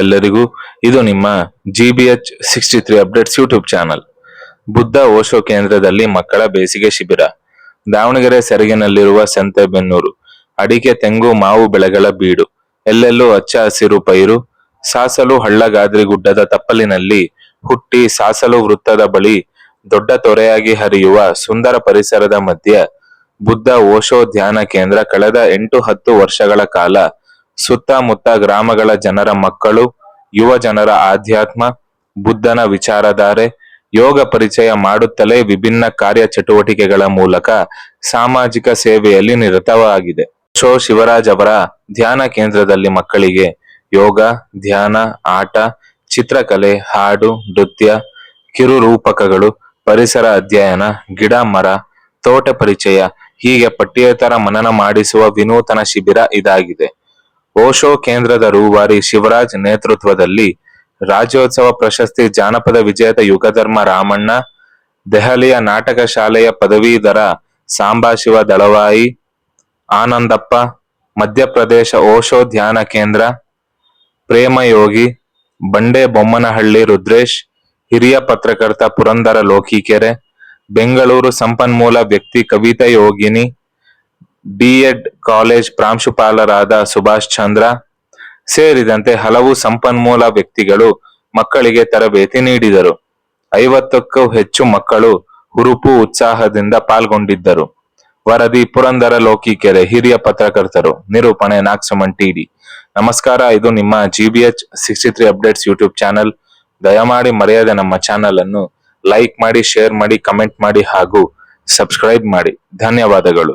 ಎಲ್ಲರಿಗೂ ಇದು ನಿಮ್ಮ G B H sixty three updates YouTube channel Buddha Osho ಕೇಂದ್ರದಲ್ಲಿ ಮಕ್ಕಳ ಬೇಸಿಗೆ ಶಿಬಿರ. ದಾವಣಗೆರೆ ಸೆರಗಿನಲ್ಲಿರುವ ಸಂತೆಬೆನ್ನೂರು. ಅಡಿಕೆ, ತೆಂಗು, ಮಾವು ಬೆಳೆಗಳ ಬೀಡು. ಎಲ್ಲೆಲ್ಲೂ ಹಚ್ಚ ಹಸಿರು ಪೈರು. ಸಾಸಲು ಹಳ್ಳಗಾದ್ರಿ ಗುಡ್ಡದ ತಪ್ಪಲಿನಲ್ಲಿ ಹುಟ್ಟಿ ಸಾಸಲು ವೃತ್ತದ ಬಳಿ ದೊಡ್ಡ ತೊರೆಯಾಗಿ ಹರಿಯುವ ಸುಂದರ ಪರಿಸರದ ಮಧ್ಯೆ ಬುದ್ಧ ಓಶೋ ಧ್ಯಾನ ಕೇಂದ್ರ ಕಳೆದ ಎಂಟು ಹತ್ತು ವರ್ಷಗಳ ಕಾಲ ಸುತ್ತಮುತ್ತ ಗ್ರಾಮಗಳ ಜನರ ಮಕ್ಕಳು, ಯುವ ಜನರ ಆಧ್ಯಾತ್ಮ, ಬುದ್ಧನ ವಿಚಾರಧಾರೆ, ಯೋಗ ಪರಿಚಯ ಮಾಡುತ್ತಲೇ ವಿಭಿನ್ನ ಕಾರ್ಯ ಚಟುವಟಿಕೆಗಳ ಮೂಲಕ ಸಾಮಾಜಿಕ ಸೇವೆಯಲ್ಲಿ ನಿರತವಾಗಿದೆ. ಶೋ ಶಿವರಾಜ್ ಅವರ ಧ್ಯಾನ ಕೇಂದ್ರದಲ್ಲಿ ಮಕ್ಕಳಿಗೆ ಯೋಗ, ಧ್ಯಾನ, ಆಟ, ಚಿತ್ರಕಲೆ, ಹಾಡು, ನೃತ್ಯ ಕಿರುರೂಪಕಗಳು ಪರಿಸರ ಅಧ್ಯಯನ, ಗಿಡ ಮರ, ತೋಟ ಪರಿಚಯ ಹೀಗೆ ಪಠ್ಯೇತರ ಮನನ ಮಾಡಿಸುವ ವಿನೂತನ ಶಿಬಿರ ಇದಾಗಿದೆ. ಓಶೋ ಕೇಂದ್ರದ ರೂವಾರಿ ಶಿವರಾಜ್ ನೇತೃತ್ವದಲ್ಲಿ ರಾಜ್ಯೋತ್ಸವ ಪ್ರಶಸ್ತಿ ಜಾನಪದ ವಿಜೇತ ಯುಗಧರ್ಮ ರಾಮಣ್ಣ, ದೆಹಲಿಯ ನಾಟಕ ಶಾಲೆಯ ಪದವೀಧರ ಸಾಂಬಾಶಿವ ದಳವಾಯಿ, ಆನಂದಪ್ಪ, ಮಧ್ಯಪ್ರದೇಶ ಓಶೋ ಧ್ಯಾನ ಕೇಂದ್ರ ಪ್ರೇಮಯೋಗಿ ಬಂಡೆ ಬೊಮ್ಮನಹಳ್ಳಿ ರುದ್ರೇಶ್, ಹಿರಿಯ ಪತ್ರಕರ್ತ ಪುರಂದರ ಲೋಕಿಕೆರೆ, ಬೆಂಗಳೂರು ಸಂಪನ್ಮೂಲ ವ್ಯಕ್ತಿ ಕವಿತಾ ಯೋಗಿನಿ ಬಿಎಡ್ ಕಾಲೇಜ್ ಪ್ರಾಂಶುಪಾಲರಾದ ಸುಭಾಷ್ ಚಂದ್ರ ಸೇರಿದಂತೆ ಹಲವು ಸಂಪನ್ಮೂಲ ವ್ಯಕ್ತಿಗಳು ಮಕ್ಕಳಿಗೆ ತರಬೇತಿ ನೀಡಿದರು. ಐವತ್ತಕ್ಕೂ ಹೆಚ್ಚು ಮಕ್ಕಳು ಹುರುಪು ಉತ್ಸಾಹದಿಂದ ಪಾಲ್ಗೊಂಡಿದ್ದರು. ವರದಿ ಪುರಂದರ ಲೋಕಿಕೆರೆ ಹಿರಿಯ ಪತ್ರಕರ್ತರು, ನಿರೂಪಣೆ ನಾಗಸಮನ್ ಟಿಡಿ ನಮಸ್ಕಾರ, ಇದು ನಿಮ್ಮ G B H sixty three updates YouTube channel ದಯಮಾಡಿ ಮರೆಯದೆ ನಮ್ಮ ಚಾನಲ್ ಅನ್ನು ಲೈಕ್ ಮಾಡಿ ಶೇರ್ ಮಾಡಿ ಕಮೆಂಟ್ ಮಾಡಿ ಹಾಗೂ ಸಬ್ಸ್ಕ್ರೈಬ್ ಮಾಡಿ. ಧನ್ಯವಾದಗಳು.